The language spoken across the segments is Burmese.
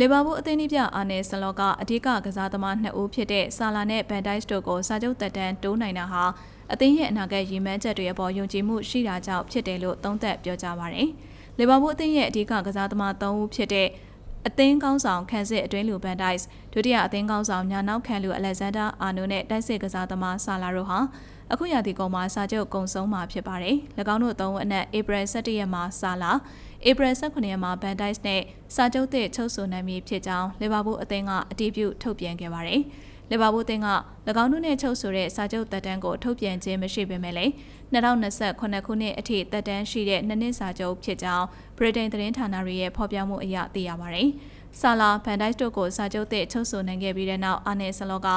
လီဗာပူးအသင်းဤပြအာနယ်ဆလော့ကအဓိကကစားသမားနှစ်ဦးဖြစ်တဲ့ဆာလာနဲ့ဗန်ဒိုက်စ်တို့ကိုစာချုပ်သက်တမ်းတိုးနိုင်တာဟာအသင်းရဲ့အနာဂတ်ရည်မှန်းချက်တွေအပေါ်ယုံကြည်မှုရှိတာကြောင့်ဖြစ်တယ်လို့သုံးသပ်ပြောကြားပါတယ်။လီဗာပူးအသင်းရဲ့အဓိကကစားသမား၃ဦးဖြစ်တဲ့ အသင်းကောင်းဆောင်ခန်စစ်အတွင်းလူဗန်ဒိုက်စ်ဒုတိယအသင်းကောင်းဆောင်ညာနောက်ခံလူအလက်ဇန်ဒါအာနိုနဲ့တိုက်စစ်ကစားသမားဆာလာတို့ဟာအခုရာသီကုန်မှာစာချုပ်ကုံဆုံးမှာဖြစ်ပါတယ်။၎င်းတို့သုံးအနက်ဧပြီ17ရက်မှာဆာလာဧပြီ18ရက်မှာဗန်ဒိုက်စ်နဲ့စာချုပ်သစ်ချုပ်ဆိုနိုင်ပြီဖြစ်ကြောင်းလီဗာပူးအသင်းကအတည်ပြုထုတ်ပြန်ခဲ့ပါတယ်။ လီဗာပူးအသင်းက၎င်းတို့နဲ့ချုပ်ဆိုတဲ့စာချုပ်သက်တမ်းကိုထုတ်ပြန်ခြင်းမရှိပေမဲ့လည်း2028ခုနှစ်အထိသက်တမ်းရှိတဲ့နှစ်နှစ်စာချုပ်ဖြစ်ကြောင်းဗြိတိန်သတင်းဌာနတွေရဲ့ဖော်ပြမှုအရသိရပါတယ်။ဆာလာဗန်ဒိုက်စ်တို့ကိုစာချုပ်သစ်ချုပ်ဆိုနိုင်ခဲ့ပြီးတဲ့နောက်အာနယ်ဆလော့က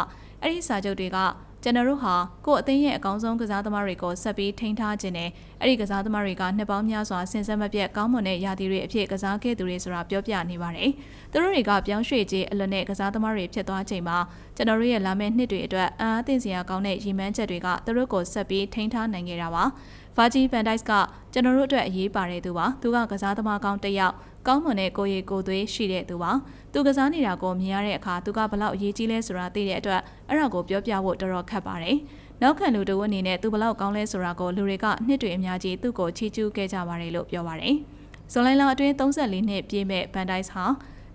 အဲ့ဒီစာချုပ်တွေက ကျွန်တော်တို့ဟာကိုယ့်အသင်းရဲ့အကောင်းဆုံးကစားသမားတွေကိုဆက်ပြီးထိန်းထားခြင်းနဲ့အဲ့ဒီကစားသမားတွေကနှစ်ပေါင်းများစွာဆင်ဆက်မပြတ်ကောင်းမွန်တဲ့ရာသီတွေအဖြစ်ကစားခဲ့သူတွေဆိုတာပြောပြနေပါတယ်။သူတို့တွေကပြောင်းရွှေ့ခြင်းအလွန်နဲ့ကစားသမားတွေဖြစ်သွားချိန်မှာကျွန်တော်တို့ရဲ့လာမယ့်နှစ်တွေအတွက်အံအားသင့်စရာကောင်းတဲ့ရည်မှန်းချက်တွေကသူတို့ကိုဆက်ပြီးထိန်းထားနိုင်ခဲ့တာပါ။ Virgil van Dijk ကကျွန်တော်တို့အတွက်အရေးပါတဲ့သူပါ။သူကကစားသမားကောင်းတစ်ယောက်ကောင်းမွန်တဲ့ကိုယ်ရည်ကိုယ်သွေးရှိတဲ့သူပါ။သူကစားနေတာကိုမြင်ရတဲ့အခါသူကဘလောက်အရေးကြီးလဲဆိုတာသိတဲ့အတွက်အဲ့ဒါကိုပြောပြဖို့တော်တော်ခက်ပါတယ်။နောက်ခံလူတဝက်အနေနဲ့သူဘလောက်ကောင်းလဲဆိုတာကိုလူတွေကနှစ်တွေအများကြီးသူ့ကိုချီးကျူးခဲ့ကြပါတယ်လို့ပြောပါတယ်။ဇွန်လလအတွင်း34နှစ်ပြည့်မဲ့ဗန်ဒိုက်စ်ဟာ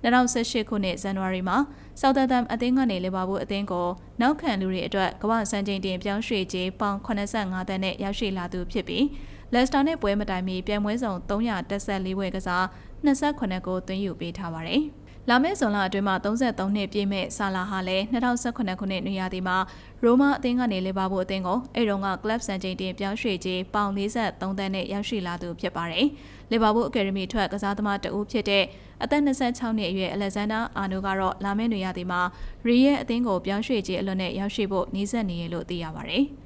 2018ခုနှစ်ဇန်နဝါရီမှာဆောက်သန်တမ်အသင်းကနေလီဗာပူးအသင်းကိုနောက်ခံလူတွေအတွက်ကမ္ဘာစံချိန်တင်ပြောင်းရွှေ့ခြင်းပေါင်85တန်းနဲ့ရောက်ရှိလာသူဖြစ်ပြီးလက်စတာနဲ့ပွဲမတိုင်မီပြိုင်ပွဲဆောင်314ပွဲကစား28ကိုသွင်းယူပေးထားပါတယ်။လာမယ့်ဇွန်လအတွင်းမှာ33နှစ်ပြည့်မဲ့ဆာလာဟာလည်း2018ခုနှစ်နွေရာသီမှာရိုမာအသင်းကနေလီဗာပူးအသင်းကိုအဲ့တုန်းကကလပ်စံချိန်တင်ပြောင်းရွှေ့ခြင်းပေါင်43တန်းနဲ့ရောက်ရှိလာသူဖြစ်ပါတယ်။လီဗာပူးအကယ်ဒမီထွက်ကစားသမားတဦးဖြစ်တဲ့ အသက်26နှစ်အရွယ်အလက်ဇန်ဒါအာနိုကတော့လာမယ့်နွေရာသီမှာရီရဲ့အသင်းကိုပြောင်းရွှေ့ခြင်းအလွန်နဲ့ရောက်ရှိဖို့နှီးစပ်နေရလို့သိရပါတယ်။